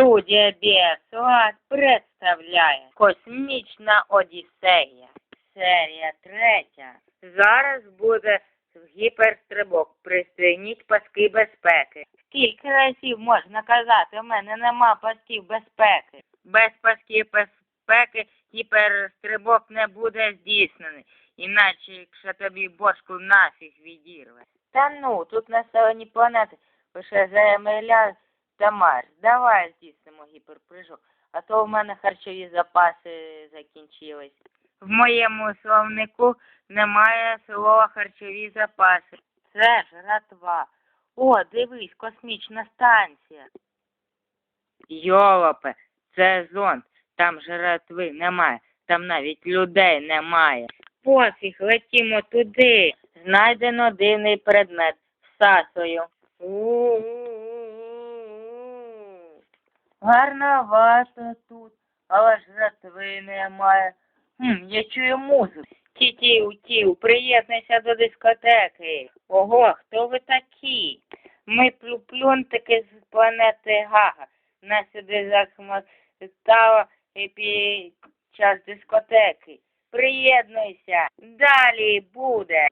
Студія Біасуат представляє Космічна Одіссея. Серія третя. Зараз буде гіперстрибок. Пристегніть паски безпеки. Скільки разів можна казати, у мене нема пасків безпеки. Без пасків безпеки гіперстрибок не буде здійснений. Іначе, якщо тобі бошку нафіг відірве. Та ну, тут населені планети лише Земля та Марс. Давай здійснимо гіперпрыжок, а то в мене харчові запаси закінчились. В моєму словнику немає слова харчові запаси. Це ж ратва. О, дивись, космічна станція. Йолопе, це зонд. Там жратви немає, там навіть людей немає. Пофіг, летімо туди. Знайдено дивний предмет. Всасою. Гарновато тут, але ж жратви немає. Хм, я чую музику. Тітів, тів, приєднуйся до дискотеки. Ого, хто ви такі? Ми плюплюнтики з планети Гага. Нас сюди захмотало під час дискотеки. Приєднуйся, далі буде.